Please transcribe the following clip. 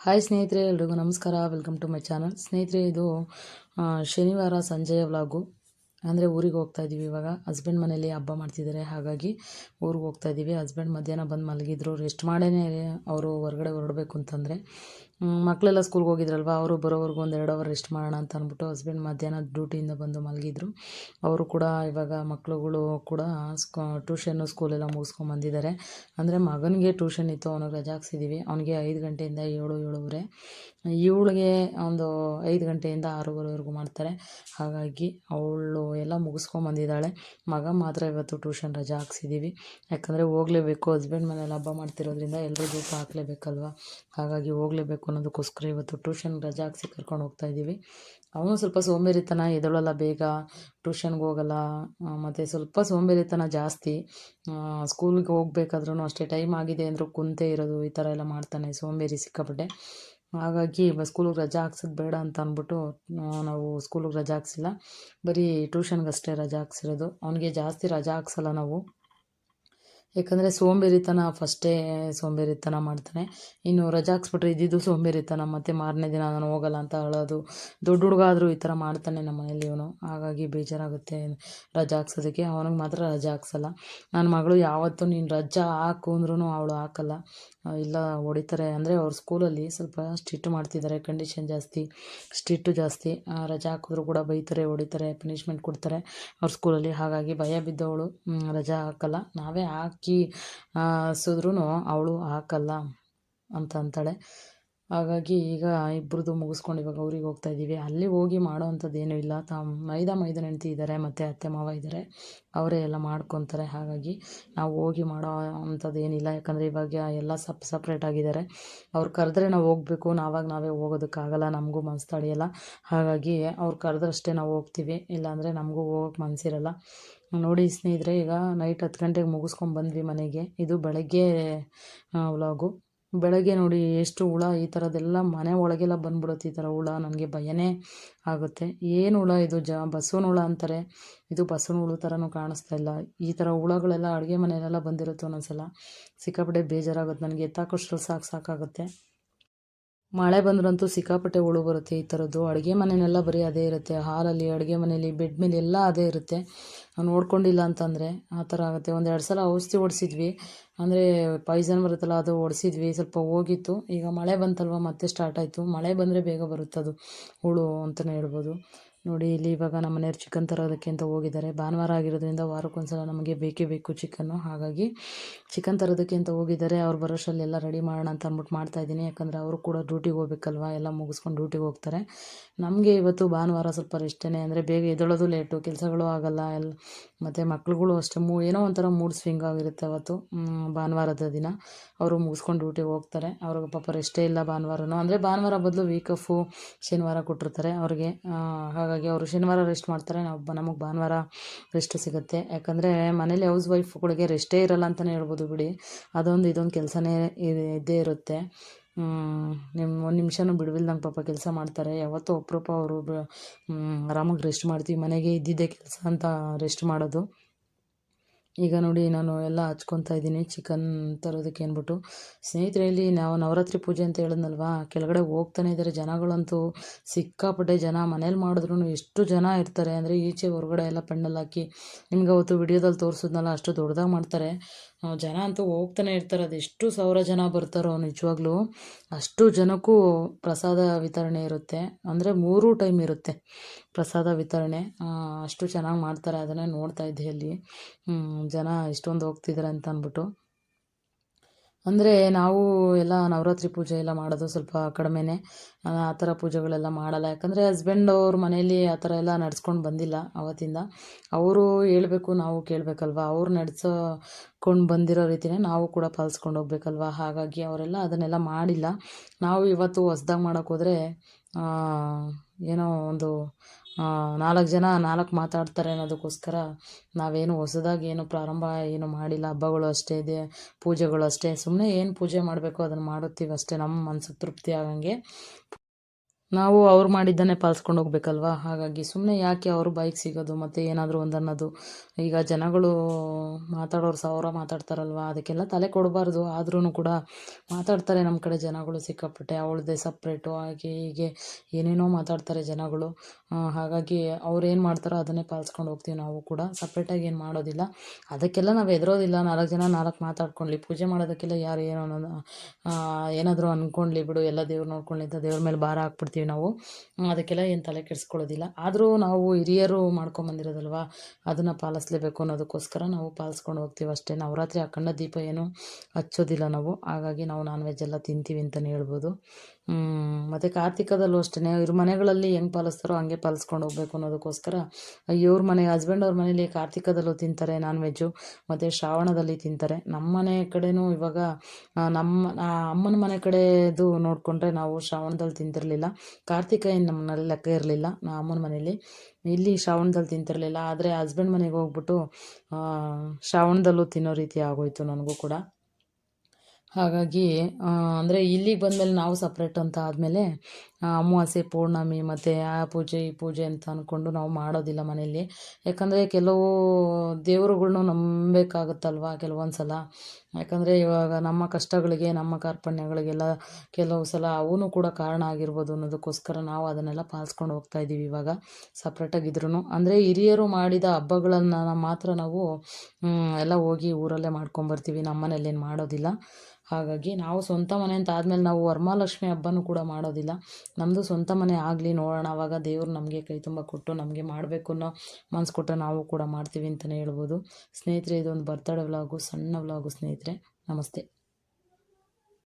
Hi ಸ್ನೇಹಿತರೆ, ಎಲ್ರಿಗೂ ನಮಸ್ಕಾರ. ವೆಲ್ಕಮ್ ಟು ಮೈ ಚಾನಲ್ ಸ್ನೇಹಿತರೆ, ಇದು ಶನಿವಾರ ಸಂಜೆಯ ವ್ಲಾಗು. ಅಂದರೆ ಊರಿಗೆ ಹೋಗ್ತಾ ಇದ್ದೀವಿ ಇವಾಗ. ಹಸ್ಬೆಂಡ್ ಮನೇಲಿ ಹಬ್ಬ ಮಾಡ್ತಿದ್ದಾರೆ. ಹಾಗಾಗಿ ಊರಿಗೆ ಹೋಗ್ತಾ ಇದ್ದೀವಿ ಹಸ್ಬೆಂಡ್ ಮಧ್ಯಾಹ್ನ ಬಂದು ಮಲಗಿದ್ರು. ರೆಸ್ಟ್ ಮಾಡೇ ಅವರು ಹೊರಗಡೆ ಹೊರಡಬೇಕು ಅಂತಂದರೆ. ಮಕ್ಕಳೆಲ್ಲ ಸ್ಕೂಲ್ಗೆ ಹೋಗಿದ್ರಲ್ವ? ಅವರು ಬರೋವರೆಗೂ ಒಂದು ಎರಡು ಅವರ್ ರೆಸ್ಟ್ ಮಾಡೋಣ ಅಂತ ಅಂದ್ಬಿಟ್ಟು ಹಸ್ಬೆಂಡ್ ಮಧ್ಯಾಹ್ನ ಡ್ಯೂಟಿಯಿಂದ ಬಂದು ಮಲಗಿದ್ರು. ಅವರು ಕೂಡ ಇವಾಗ ಮಕ್ಕಳುಗಳು ಕೂಡ ಸ್ಕೂ ಟ್ಯೂಷನ್ನು ಸ್ಕೂಲೆಲ್ಲ ಮುಗಿಸ್ಕೊಂಡು ಬಂದಿದ್ದಾರೆ. ಅಂದರೆ ಮಗನಿಗೆ ಟ್ಯೂಷನ್ ಇತ್ತು ಅವನಿಗೆ ರಜೆ ಹಾಕ್ಸಿದ್ದೀವಿ ಅವನಿಗೆ ಐದು ಗಂಟೆಯಿಂದ ಏಳು, ಏಳುವರೆ. ಇವಳಿಗೆ ಒಂದು ಐದು ಗಂಟೆಯಿಂದ ಆರೂವರೆವರೆಗೂ ಮಾಡ್ತಾರೆ. ಹಾಗಾಗಿ ಅವಳು ಎಲ್ಲ ಮುಗಿಸ್ಕೊಂಡು ಬಂದಿದ್ದಾಳೆ. ಮಗ ಮಾತ್ರ ಇವತ್ತು ಟ್ಯೂಷನ್ ರಜೆ ಹಾಕ್ಸಿದ್ದೀವಿ ಯಾಕಂದರೆ ಹೋಗಲೇಬೇಕು ಹಸ್ಬೆಂಡ್ ಮನೇಲಿ ಹಬ್ಬ ಮಾಡ್ತಿರೋದ್ರಿಂದ ಎಲ್ಲರೂ ಧೂಪ ಹಾಕಲೇಬೇಕಲ್ವ? ಹಾಗಾಗಿ ಹೋಗಲೇಬೇಕು. ಅನ್ನೋದಕ್ಕೋಸ್ಕರ ಇವತ್ತು ಟ್ಯೂಷನ್ ರಜೆ ಹಾಕ್ಸಿ ಕರ್ಕೊಂಡು ಹೋಗ್ತಾ ಇದ್ದೀವಿ. ಅವನು ಸ್ವಲ್ಪ ಸೋಂಬೇರಿತನ, ಎದೊಳಲ್ಲ ಬೇಗ, ಟ್ಯೂಷನ್ಗೆ ಹೋಗಲ್ಲ ಮತ್ತು ಸ್ವಲ್ಪ ಸೋಂಬೇರಿತನ ಜಾಸ್ತಿ. ಸ್ಕೂಲ್ಗೆ ಹೋಗ್ಬೇಕಾದ್ರೂ ಅಷ್ಟೇ ಟೈಮ್ ಆಗಿದೆ ಅಂದರೂ ಕುಂತೇ ಇರೋದು, ಈ ಥರ ಎಲ್ಲ ಮಾಡ್ತಾನೆ ಸೋಂಬೇರಿ ಸಿಕ್ಕಾಪಟ್ಟೆ. ಹಾಗಾಗಿ ಸ್ಕೂಲಿಗೆ ರಜೆ ಹಾಕ್ಸೋದು ಬೇಡ ಅಂತ ಅಂದ್ಬಿಟ್ಟು ನಾವು ಸ್ಕೂಲಿಗೆ ರಜೆ ಹಾಕ್ಸಿಲ್ಲ. ಬರೀ ಟ್ಯೂಷನ್ಗಷ್ಟೇ ರಜೆ ಹಾಕ್ಸಿರೋದು. ಅವನಿಗೆ ಜಾಸ್ತಿ ರಜೆ ಹಾಕ್ಸಲ್ಲ ನಾವು. ಯಾಕಂದರೆ ಸೋಂಬೇರಿತನ ಫಸ್ಟೇ ಸೋಂಬೇರಿತನ ಮಾಡ್ತಾನೆ. ಇನ್ನು ರಜಾ ಹಾಕ್ಸ್ಬಿಟ್ರೆ ಇದ್ದಿದ್ದು ಸೋಂಬೇರಿತನ, ಮತ್ತು ಮಾರನೇ ದಿನ ನಾನು ಹೋಗಲ್ಲ ಅಂತ ಅಳೋದು ದೊಡ್ಡ ಹುಡುಗ ಆದರೂ ಈ ಥರ ಮಾಡ್ತಾನೆ ನಮ್ಮ ಮನೇಲಿ ಇವನು. ಹಾಗಾಗಿ ಬೇಜಾರಾಗುತ್ತೆ ರಜೆ ಹಾಕ್ಸೋದಕ್ಕೆ. ಅವನಿಗೆ ಮಾತ್ರ ರಜೆ ಹಾಕ್ಸಲ್ಲ. ನನ್ನ ಮಗಳು ಯಾವತ್ತೂ ನೀನು ರಜಾ ಹಾಕು ಅಂದ್ರೂ ಅವಳು ಹಾಕಲ್ಲ. ಇಲ್ಲ, ಹೊಡಿತಾರೆ. ಅಂದರೆ ಅವ್ರ ಸ್ಕೂಲಲ್ಲಿ ಸ್ವಲ್ಪ ಸ್ಟ್ರಿಕ್ಟ್ ಮಾಡ್ತಿದ್ದಾರೆ. ಕಂಡೀಷನ್ ಜಾಸ್ತಿ, ಸ್ಟ್ರಿಕ್ಟು ಜಾಸ್ತಿ. ರಜಾ ಹಾಕಿದ್ರು ಕೂಡ ಬೈತಾರೆ, ಹೊಡಿತಾರೆ, ಪನಿಷ್ಮೆಂಟ್ ಕೊಡ್ತಾರೆ. ಅವ್ರ ಸ್ಕೂಲಲ್ಲಿ ಹಾಗಾಗಿ ಭಯ ಬಿದ್ದವಳು. ರಜೆ ಹಾಕಲ್ಲ. ನಾವೇ ಹಾಕಿ ಹಾಸಿದ್ರೂ ಅವಳು ಹಾಕಲ್ಲ ಅಂತ ಅಂತಾಳೆ. ಹಾಗಾಗಿ ಈಗ ಇಬ್ರದ್ದು ಮುಗಿಸ್ಕೊಂಡು ಇವಾಗ ಅವ್ರಿಗೆ ಹೋಗ್ತಾ ಇದ್ದೀವಿ. ಅಲ್ಲಿ ಹೋಗಿ ಮಾಡೋ ಅಂಥದ್ದು ಏನೂ ಇಲ್ಲ. ತಮ್ಮ ಮೈದಾ ಮೈದನ ಹೆಂಡ್ತಿ ಇದ್ದಾರೆ ಮತ್ತು ಅತ್ತೆ ಮಾವ ಇದ್ದಾರೆ ಅವರೇ ಎಲ್ಲ ಮಾಡ್ಕೊತಾರೆ. ಹಾಗಾಗಿ ನಾವು ಹೋಗಿ ಮಾಡೋ ಅಂಥದ್ದು ಏನಿಲ್ಲ. ಯಾಕಂದರೆ ಇವಾಗ ಎಲ್ಲ ಸಪ್ ಸಪ್ರೇಟ್ ಆಗಿದ್ದಾರೆ. ಅವ್ರು ಕರೆದ್ರೆ ನಾವು ಹೋಗಬೇಕು. ನಾವಾಗ ನಾವೇ ಹೋಗೋದಕ್ಕಾಗಲ್ಲ. ನಮಗೂ ಮನಸ್ಸು ತಡೆಯಲ್ಲ. ಹಾಗಾಗಿ ಅವ್ರು ಕರೆದ್ರಷ್ಟೇ ನಾವು ಹೋಗ್ತೀವಿ. ಇಲ್ಲಾಂದರೆ ನಮಗೂ ಹೋಗೋಕೆ ಮನಸ್ಸಿರಲ್ಲ ನೋಡಿ ಸ್ನೇಹಿತರೆ, ಈಗ ನೈಟ್ ಹತ್ತು ಗಂಟೆಗೆ ಮುಗಿಸ್ಕೊಂಡು ಬಂದ್ವಿ ಮನೆಗೆ. ಇದು ಬೆಳಗ್ಗೆ ವ್ಲಾಗು ಬೆಳಗ್ಗೆ ನೋಡಿ ಎಷ್ಟು ಹುಳ ಈ ಥರದ್ದೆಲ್ಲ ಮನೆ ಒಳಗೆಲ್ಲ ಬಂದ್ಬಿಡುತ್ತೆ ಈ ಥರ ಹುಳ, ನನಗೆ ಭಯನೇ ಆಗುತ್ತೆ. ಏನು ಹುಳ ಇದು? ಜ, ಬಸವನ ಹುಳ ಅಂತಾರೆ. ಇದು ಬಸವನ ಹುಳು ಥರನೂ ಕಾಣಿಸ್ತಾ ಇಲ್ಲ. ಈ ಥರ ಹುಳಗಳೆಲ್ಲ ಅಡುಗೆ ಮನೆಯಲ್ಲೆಲ್ಲ ಬಂದಿರುತ್ತೆ ಒಂದೊಂದ್ಸಲ. ಸಿಕ್ಕಾಪಟ್ಟೆ ಬೇಜಾರಾಗುತ್ತೆ. ನನಗೆ ಎತ್ತಾಕೋಷ್ಟ್ರಲ್ಲಿ ಸಾಕು ಸಾಕಾಗುತ್ತೆ. ಮಳೆ ಬಂದ್ರಂತೂ ಸಿಕ್ಕಾಪಟ್ಟೆ ಹುಳು ಬರುತ್ತೆ ಈ ಥರದ್ದು. ಅಡುಗೆ ಮನೆಯಲ್ಲ ಬರೀ ಅದೇ ಇರುತ್ತೆ. ಹಾಲಲ್ಲಿ, ಅಡುಗೆ ಮನೆಯಲ್ಲಿ, ಬೆಡ್ ಮೇಲೆ ಎಲ್ಲ ಅದೇ ಇರುತ್ತೆ. ನೋಡ್ಕೊಂಡಿಲ್ಲ ಅಂತಂದರೆ ಆ ಥರ ಆಗುತ್ತೆ. ಒಂದು ಎರಡು ಸಲ ಔಷಧಿ ಹೊಡ್ಸಿದ್ವಿ. ಅಂದರೆ ಪಾಯ್ಸನ್ ಬರುತ್ತಲ್ಲ, ಅದು ಹೊಡ್ಸಿದ್ವಿ. ಸ್ವಲ್ಪ ಹೋಗಿತ್ತು. ಈಗ ಮಳೆ ಬಂತಲ್ವ, ಮತ್ತೆ ಸ್ಟಾರ್ಟ್ ಆಯಿತು. ಮಳೆ ಬಂದರೆ ಬೇಗ ಬರುತ್ತೆ ಅದು ಹುಳು ಅಂತಲೇ ಹೇಳ್ಬೋದು. ನೋಡಿ, ಇಲ್ಲಿ ಇವಾಗ ನಮ್ಮ ಮನೆಯವ್ರು ಚಿಕನ್ ತರೋದಕ್ಕೆ ಅಂತ ಹೋಗಿದ್ದಾರೆ. ಭಾನುವಾರ ಆಗಿರೋದ್ರಿಂದ ವಾರಕ್ಕೊಂದ್ಸಲ ನಮಗೆ ಬೇಕೇ ಬೇಕು ಚಿಕನ್ನು ಹಾಗಾಗಿ ಚಿಕನ್ ತರೋದಕ್ಕೆ ಅಂತ ಹೋಗಿದ್ದಾರೆ. ಅವ್ರು ಬರೋಷ್ಟರಲ್ಲೆಲ್ಲ ರೆಡಿ ಮಾಡೋಣ ಅಂತ ಅಂದ್ಬಿಟ್ಟು ಮಾಡ್ತಾಯಿದ್ದೀನಿ ಯಾಕಂದರೆ ಅವರು ಕೂಡ ಡ್ಯೂಟಿಗೆ ಹೋಗ್ಬೇಕಲ್ವ? ಎಲ್ಲ ಮುಗಿಸ್ಕೊಂಡು ಡ್ಯೂಟಿಗೆ ಹೋಗ್ತಾರೆ. ನಮಗೆ ಇವತ್ತು ಭಾನುವಾರ ಸ್ವಲ್ಪ ರೆಸ್ಟೇ ಅಂದರೆ ಬೇಗ ಎದೊಳೋದು ಲೇಟು ಕೆಲಸಗಳು ಆಗಲ್ಲ. ಎಲ್ಲ ಮತ್ತು ಮಕ್ಳುಗಳು ಅಷ್ಟೇ ಮೂ ಏನೋ ಒಂಥರ ಮೂಡ್ ಸ್ವಿಂಗ್ ಆಗಿರುತ್ತೆ ಅವತ್ತು. ಭಾನುವಾರದ ದಿನ. ಅವರು ಮುಗಿಸ್ಕೊಂಡು ಡ್ಯೂಟಿಗೆ ಹೋಗ್ತಾರೆ. ಅವ್ರಿಗೆ ಪಾಪ ರೆಸ್ಟೇ ಇಲ್ಲ ಭಾನುವಾರನೂ. ಅಂದರೆ ಭಾನುವಾರ ಬದಲು ವೀಕ್ ಆಫು ಶನಿವಾರ ಕೊಟ್ಟಿರ್ತಾರೆ ಅವ್ರಿಗೆ. ಹಾಗಾಗಿ ಅವರು ಶನಿವಾರ ರೆಸ್ಟ್ ಮಾಡ್ತಾರೆ. ನಾವು ನಮಗೆ ಭಾನುವಾರ ರೆಸ್ಟ್ ಸಿಗುತ್ತೆ. ಯಾಕಂದರೆ ಮನೇಲಿ ಹೌಸ್ ವೈಫ್ಗಳಿಗೆ ರೆಸ್ಟೇ ಇರಲ್ಲ ಅಂತಲೇ ಹೇಳ್ಬೋದು ಬಿಡಿ. ಅದೊಂದು, ಇದೊಂದು ಕೆಲಸನೇ ಇದ್ದೇ ಇರುತ್ತೆ. ನಿಮ್ಮ ಒಂದು ನಿಮಿಷನೂ ಬಿಡುವಿಲ್ದಂಗೆ ಪಾಪ ಕೆಲಸ ಮಾಡ್ತಾರೆ. ಯಾವತ್ತೋ ಅಪರೂಪ ಅವರು ಆರಾಮಾಗಿ ರೆಸ್ಟ್ ಮಾಡ್ತೀವಿ. ಮನೆಗೆ ಇದ್ದಿದ್ದೇ ಕೆಲಸ ಅಂತ ರೆಸ್ಟ್ ಮಾಡೋದು. ಈಗ ನೋಡಿ ನಾನು ಎಲ್ಲ ಹಚ್ಕೊತಾ ಇದ್ದೀನಿ. ಚಿಕನ್ ತರೋದಕ್ಕೆ ಅಂದ್ಬಿಟ್ಟು ಸ್ನೇಹಿತರೆ, ಇಲ್ಲಿ ನಾವು ನವರಾತ್ರಿ ಪೂಜೆ ಅಂತ ಹೇಳಿದ್ನಲ್ವಾ? ಕೆಳಗಡೆ ಹೋಗ್ತಾನೆ ಇದ್ದಾರೆ ಜನಗಳಂತೂ. ಸಿಕ್ಕಾಪಟ್ಟೆ ಜನ. ಮನೇಲಿ ಮಾಡಿದ್ರು ಎಷ್ಟು ಜನ ಇರ್ತಾರೆ. ಅಂದರೆ ಈಚೆ ಹೊರಗಡೆ ಎಲ್ಲ ಪೆಂಡಲ್ ಹಾಕಿ. ನಿಮ್ಗೆ ಅವತ್ತು ವಿಡಿಯೋದಲ್ಲಿ ತೋರಿಸಿದ್ನಲ್ಲ, ಅಷ್ಟು ದೊಡ್ಡದಾಗಿ ಮಾಡ್ತಾರೆ. ಜನ ಅಂತೂ ಹೋಗ್ತಾನೆ ಇರ್ತಾರೆ. ಅದೆಷ್ಟು ಸಾವಿರ ಜನ ಬರ್ತಾರೋ ನಿಜವಾಗ್ಲೂ. ಅಷ್ಟು ಜನಕ್ಕೂ ಪ್ರಸಾದ ವಿತರಣೆ ಇರುತ್ತೆ. ಅಂದರೆ ಮೂರು ಟೈಮ್ ಇರುತ್ತೆ ಪ್ರಸಾದ ವಿತರಣೆ. ಅಷ್ಟು ಚೆನ್ನಾಗಿ ಮಾಡ್ತಾರೆ. ಅದನ್ನೇ ನೋಡ್ತಾ ಇದ್ದೆ ಅಲ್ಲಿ. ಜನ ಇಷ್ಟೊಂದು ಹೋಗ್ತಿದ್ದಾರೆ ಅಂತ ಅಂದ್ಬಿಟ್ಟು. ಅಂದರೆ ನಾವು ಎಲ್ಲ ನವರಾತ್ರಿ ಪೂಜೆ ಎಲ್ಲ ಮಾಡೋದು ಸ್ವಲ್ಪ ಕಡಿಮೆನೆ. ಆ ಥರ ಪೂಜೆಗಳೆಲ್ಲ ಮಾಡಲ್ಲ. ಯಾಕಂದರೆ ಹಸ್ಬೆಂಡ್ ಅವ್ರ ಮನೇಲಿ ಆ ಥರ ಎಲ್ಲ ನಡ್ಸ್ಕೊಂಡು ಬಂದಿಲ್ಲ ಅವತ್ತಿಂದ. ಅವರು ಹೇಳಬೇಕು, ನಾವು ಕೇಳಬೇಕಲ್ವ? ಅವ್ರು ನಡೆಸ್ಕೊಂಡು ಬಂದಿರೋ ರೀತಿನೇ ನಾವು ಕೂಡ ಪಾಲಿಸ್ಕೊಂಡು ಹೋಗ್ಬೇಕಲ್ವ? ಹಾಗಾಗಿ ಅವರೆಲ್ಲ ಅದನ್ನೆಲ್ಲ ಮಾಡಿಲ್ಲ. ನಾವು ಇವತ್ತು ಹೊಸ್ದಾಗಿ ಮಾಡೋಕ್ಕೋದ್ರೆ ಏನೋ ಒಂದು ನಾಲ್ಕು ಜನ, ನಾಲ್ಕು ಮಾತಾಡ್ತಾರೆ ಅನ್ನೋದಕ್ಕೋಸ್ಕರ ನಾವೇನು ಹೊಸದಾಗಿ ಏನು ಪ್ರಾರಂಭ ಏನು ಮಾಡಿಲ್ಲ. ಹಬ್ಬಗಳು ಅಷ್ಟೇ ಇದೆ, ಪೂಜೆಗಳು ಅಷ್ಟೇ. ಸುಮ್ಮನೆ ಏನು ಪೂಜೆ ಮಾಡಬೇಕು ಅದನ್ನು ಮಾಡುತ್ತೀವಿ ಅಷ್ಟೇ. ನಮ್ಮ ಮನ್ಸಿಗೆ ತೃಪ್ತಿ ಆಗಂಗೆ. ನಾವು ಅವ್ರು ಮಾಡಿದ್ದನ್ನೇ ಪಾಲಿಸ್ಕೊಂಡು ಹೋಗ್ಬೇಕಲ್ವಾ? ಹಾಗಾಗಿ ಸುಮ್ಮನೆ ಯಾಕೆ ಅವರು ಬೈಕ್ ಸಿಗೋದು ಮತ್ತು ಏನಾದರೂ ಒಂದು ಅನ್ನೋದು ಈಗ ಜನಗಳು ಮಾತಾಡೋರು ಸಾವಿರ ಮಾತಾಡ್ತಾರಲ್ವ? ಅದಕ್ಕೆಲ್ಲ ತಲೆ ಕೊಡಬಾರ್ದು. ಆದ್ರೂ ಕೂಡ ಮಾತಾಡ್ತಾರೆ ನಮ್ಮ ಕಡೆ ಜನಗಳು ಸಿಕ್ಕಾಪಟ್ಟೆ. ಅವಳದೇ ಸಪ್ರೇಟು ಹಾಗೆ ಹೀಗೆ ಏನೇನೋ ಮಾತಾಡ್ತಾರೆ ಜನಗಳು. ಹಾಗಾಗಿ ಅವ್ರು ಏನು ಮಾಡ್ತಾರೋ ಅದನ್ನೇ ಪಾಲಿಸ್ಕೊಂಡು ಹೋಗ್ತೀವಿ ನಾವು ಕೂಡ. ಸಪ್ರೇಟಾಗಿ ಏನು ಮಾಡೋದಿಲ್ಲ. ಅದಕ್ಕೆಲ್ಲ ನಾವು ಹೆದರೋದಿಲ್ಲ. ನಾಲ್ಕು ಜನ ನಾಲ್ಕು ಮಾತಾಡ್ಕೊಳ್ಳಿ ಪೂಜೆ ಮಾಡೋದಕ್ಕೆಲ್ಲ ಯಾರು ಏನೋ ಅನ್ನೋದು ಏನಾದರೂ ಅಂದ್ಕೊಳ್ಳಿ ಬಿಡು. ಎಲ್ಲ ದೇವ್ರು ನೋಡ್ಕೊಳ್ಳಿ ಅಂತ ದೇವ್ರ ಮೇಲೆ ಭಾರ ಹಾಕ್ಬಿಡ್ತೀವಿ. ನಾವು. ಅದಕ್ಕೆಲ್ಲ ಏನು ತಲೆ ಕೆಡಿಸ್ಕೊಳ್ಳೋದಿಲ್ಲ. ಆದರೂ ನಾವು ಹಿರಿಯರು ಮಾಡ್ಕೊಂಬಂದಿರೋದಲ್ವ ಅದನ್ನು ಪಾಲಿಸ್ಲೇಬೇಕು ಅನ್ನೋದಕ್ಕೋಸ್ಕರ ನಾವು ಪಾಲಿಸ್ಕೊಂಡು ಹೋಗ್ತೀವಿ ಅಷ್ಟೇ. ನವರಾತ್ರಿ ಅಖಂಡ ದೀಪ ಏನು ಹಚ್ಚೋದಿಲ್ಲ ನಾವು. ಹಾಗಾಗಿ ನಾವು ನಾನ್ ವೆಜ್ ಎಲ್ಲ ತಿಂತೀವಿ ಅಂತಲೇ ಹೇಳ್ಬೋದು. ಮತ್ತು ಕಾರ್ತಿಕದಲ್ಲೂ ಅಷ್ಟೇ ಇವ್ರ ಮನೆಗಳಲ್ಲಿ ಹೆಂಗೆ ಪಾಲಿಸ್ತಾರೋ ಹಂಗೆ ಪಾಲಿಸ್ಕೊಂಡು ಹೋಗ್ಬೇಕು ಅನ್ನೋದಕ್ಕೋಸ್ಕರ ಇವ್ರ ಮನೆ ಹಸ್ಬೆಂಡ್ ಅವ್ರ ಮನೇಲಿ ಕಾರ್ತಿಕದಲ್ಲೂ ತಿಂತಾರೆ ನಾನ್ ವೆಜ್ಜು ಮತ್ತು ಶ್ರಾವಣದಲ್ಲಿ ತಿಂತಾರೆ. ನಮ್ಮ ಮನೆ ಕಡೆನೂ ಇವಾಗ ನಮ್ಮ ಅಮ್ಮನ ಮನೆ ಕಡೆದು ನೋಡಿಕೊಂಡ್ರೆ ನಾವು ಶ್ರಾವಣದಲ್ಲಿ ತಿಂತಿರಲಿಲ್ಲ. ಕಾರ್ತಿಕ ಏನು ನಮ್ಮ ಮನೇಲಿ ಲೆಕ್ಕ ಇರಲಿಲ್ಲ ನಮ್ಮ ಅಮ್ಮನ ಮನೇಲಿ. ಇಲ್ಲಿ ಶ್ರಾವಣದಲ್ಲಿ ತಿಂತಿರಲಿಲ್ಲ, ಆದರೆ ಹಸ್ಬೆಂಡ್ ಮನೆಗೆ ಹೋಗ್ಬಿಟ್ಟು ಶ್ರಾವಣದಲ್ಲೂ ತಿನ್ನೋ ರೀತಿ ಆಗೋಯ್ತು ನನಗೂ ಕೂಡ. ಹಾಗಾಗಿ ಅಂದರೆ ಇಲ್ಲಿಗೆ ಬಂದಮೇಲೆ ನಾವು ಸಪ್ರೇಟ್ ಅಂತ ಆದಮೇಲೆ ಅಮಾವಾಸ್ಯೆ, ಪೌರ್ಣಮಿ ಮತ್ತು ಆ ಪೂಜೆ, ಈ ಪೂಜೆ ಅಂತ ಅಂದ್ಕೊಂಡು ನಾವು ಮಾಡೋದಿಲ್ಲ ಮನೆಯಲ್ಲಿ. ಯಾಕಂದರೆ ಕೆಲವು ದೇವರುಗಳ್ನು ನಂಬಬೇಕಾಗುತ್ತಲ್ವ ಕೆಲವೊಂದು ಸಲ ಯಾಕಂದರೆ ಇವಾಗ ನಮ್ಮ ಕಷ್ಟಗಳಿಗೆ, ನಮ್ಮ ಕಾರ್ಪಣ್ಯಗಳಿಗೆಲ್ಲ ಕೆಲವು ಸಲ ಅವೂ ಕೂಡ ಕಾರಣ ಆಗಿರ್ಬೋದು ಅನ್ನೋದಕ್ಕೋಸ್ಕರ ನಾವು ಅದನ್ನೆಲ್ಲ ಪಾಲಿಸ್ಕೊಂಡು ಹೋಗ್ತಾ ಇದ್ದೀವಿ ಇವಾಗ ಸಪ್ರೇಟಾಗಿದ್ರೂ ಅಂದರೆ ಹಿರಿಯರು ಮಾಡಿದ ಹಬ್ಬಗಳನ್ನು ಮಾತ್ರ ನಾವು ಎಲ್ಲ ಹೋಗಿ ಊರಲ್ಲೇ ಮಾಡ್ಕೊಂಬರ್ತೀವಿ. ನಮ್ಮ ಮನೇಲಿ ಏನು ಮಾಡೋದಿಲ್ಲ. ಹಾಗಾಗಿ ನಾವು ಸ್ವಂತ ಮನೆ ಅಂತ ಆದಮೇಲೆ ನಾವು ವರಮಹಾಲಕ್ಷ್ಮಿ ಹಬ್ಬನೂ ಕೂಡ ಮಾಡೋದಿಲ್ಲ. ನಮ್ಮದು ಸ್ವಂತ ಮನೆ ಆಗಲಿ ನೋಡೋಣ. ಆವಾಗ ದೇವರು ನಮಗೆ ಕೈ ತುಂಬ ಕೊಟ್ಟು ನಮಗೆ ಮಾಡಬೇಕು ಅನ್ನೋ ಮನ್ಸು ಕೊಟ್ಟರೆ ನಾವು ಕೂಡ ಮಾಡ್ತೀವಿ ಅಂತಲೇ ಹೇಳ್ಬೋದು. ಸ್ನೇಹಿತರೆ, ಇದೊಂದು ಬರ್ತಡೇ ವ್ಲಾಗು ಸಣ್ಣ ವ್ಲಾಗು ಸ್ನೇಹಿತರೆ. మిత్ర నమస్తే.